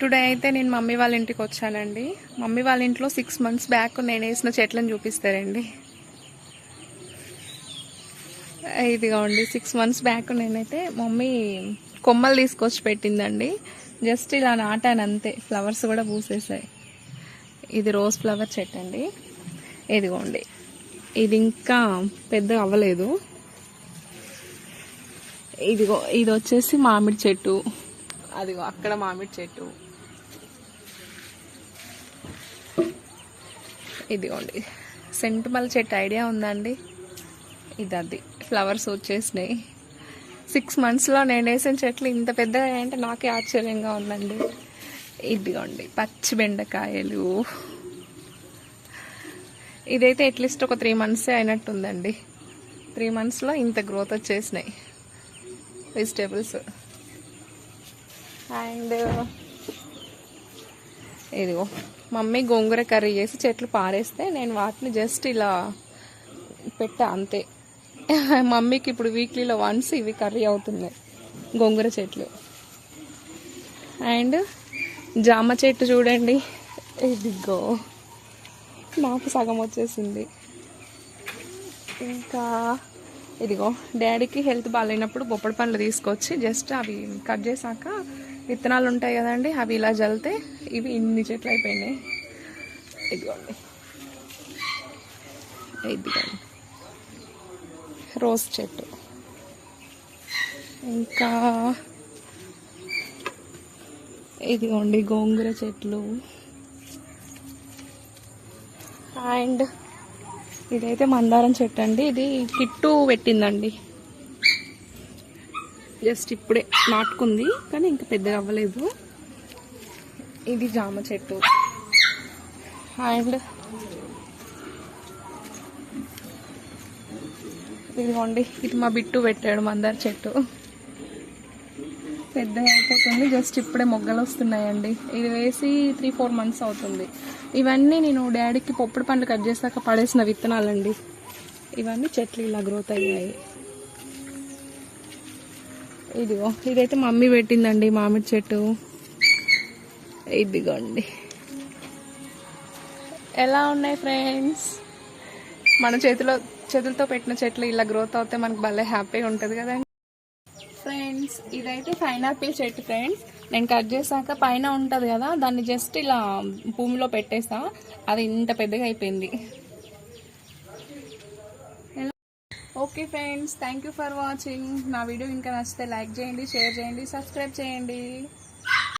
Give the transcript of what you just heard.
Today అయితే నేను mummy వాళ్ళ ఇంటికి వచ్చానండి. మమ్మీ వాళ్ళ ఇంట్లో సిక్స్ మంత్స్ బ్యాక్ నేను వేసిన చెట్లను చూపిస్తారండి. ఇదిగోండి సిక్స్ మంత్స్ బ్యాక్ నేనైతే మమ్మీ కొమ్మలు తీసుకొచ్చి పెట్టిందండి. జస్ట్ ఇలా నాటాను అంతే ఫ్లవర్స్ కూడా పూసేసాయి. ఇది రోజ్ ఫ్లవర్ చెట్టు అండి. ఇదిగోండి ఇది ఇంకా పెద్ద అవ్వలేదు. ఇదిగో ఇది వచ్చేసి మామిడి చెట్టు. అదిగో అక్కడ మామిడి చెట్టు. ఇదిగోండి. సెంటుమల్ చెట్టు ఐడియా ఉందండి? ఇది అది ఫ్లవర్స్ వచ్చేసినాయి. సిక్స్ మంత్స్లో నేను వేసిన చెట్లు ఇంత పెద్దగా అంటే నాకే ఆశ్చర్యంగా ఉందండి. ఇదిగోండి పచ్చి బెండకాయలు. ఇదైతే అట్లీస్ట్ ఒక త్రీ మంత్సే అయినట్టుందండి. త్రీ మంత్స్లో ఇంత గ్రోత్ వచ్చేసినాయి. వెజిటేబుల్స్ అండ్ ఇదిగో మమ్మీ గోంగూర కర్రీ చేసి చెట్లు పారేస్తే నేను వాటిని జస్ట్ ఇలా పెట్టా అంతే. మమ్మీకి ఇప్పుడు వీక్లీలో వన్స్ ఇవి కర్రీ అవుతున్నాయి గోంగూర చెట్లు. అండ్ జామ చెట్టు చూడండి. ఇదిగో నాకు సగం వచ్చేసింది. ఇంకా ఇదిగో డాడీకి హెల్త్ బాగాలేనప్పుడు బొప్పడి పండ్లు తీసుకొచ్చి జస్ట్ అవి కట్ చేశాక విత్తనాలు ఉంటాయి కదండి అవి ఇలా జల్తే ఇవి ఇన్ని చెట్లు అయిపోయినాయి. ఇదిగోండి. ఇదిగోండి. రోజ్ చెట్టు. ఇంకా ఇదిగోండి గోంగూర చెట్లు. అండ్ ఇదైతే మందారం చెట్టు అండి. ఇది కిట్టు పెట్టిందండి. జస్ట్ ఇప్పుడే నాటుకుంది కానీ ఇంకా పెద్దగా అవ్వలేదు. ఇది జామ చెట్టు. అండ్ ఇదిగోండి ఇది మా బిట్టు పెట్టాడు మందార చెట్టు. పెద్దగా అయిపోతుంది జస్ట్ ఇప్పుడే మొగ్గలు వస్తున్నాయండి. ఇది వేసి త్రీ ఫోర్ మంత్స్ అవుతుంది. ఇవన్నీ నేను డాడీకి పొప్పుడు పండ్లు కట్ చేసాక పడేసిన విత్తనాలండి. ఇవన్నీ చెట్లు ఇలా గ్రోత్ అయ్యాయి. ఇదిగో ఇదైతే మమ్మీ పెట్టిందండి మామిడి చెట్టు. ఇదిగోండి. ఎలా ఉన్నాయి ఫ్రెండ్స్ మన చేతిలో చేతులతో పెట్టిన చెట్లు ఇలా గ్రోత్ అవుతే మనకు భలే హ్యాపీగా ఉంటుంది కదండి. ఫ్రెండ్స్ ఇదైతే పైనాపిల్ చెట్టు ఫ్రెండ్స్ నేను కట్ చేశాక పైన ఉంటుంది కదా దాన్ని జస్ట్ ఇలా భూమిలో పెట్టేస్తా. అది ఇంత పెద్దగా అయిపోయింది. Okay friends thank you for watching నా వీడియో ఇంకా నచ్చితే లైక్ చేయండి షేర్ చేయండి సబ్స్క్రైబ్ చేయండి.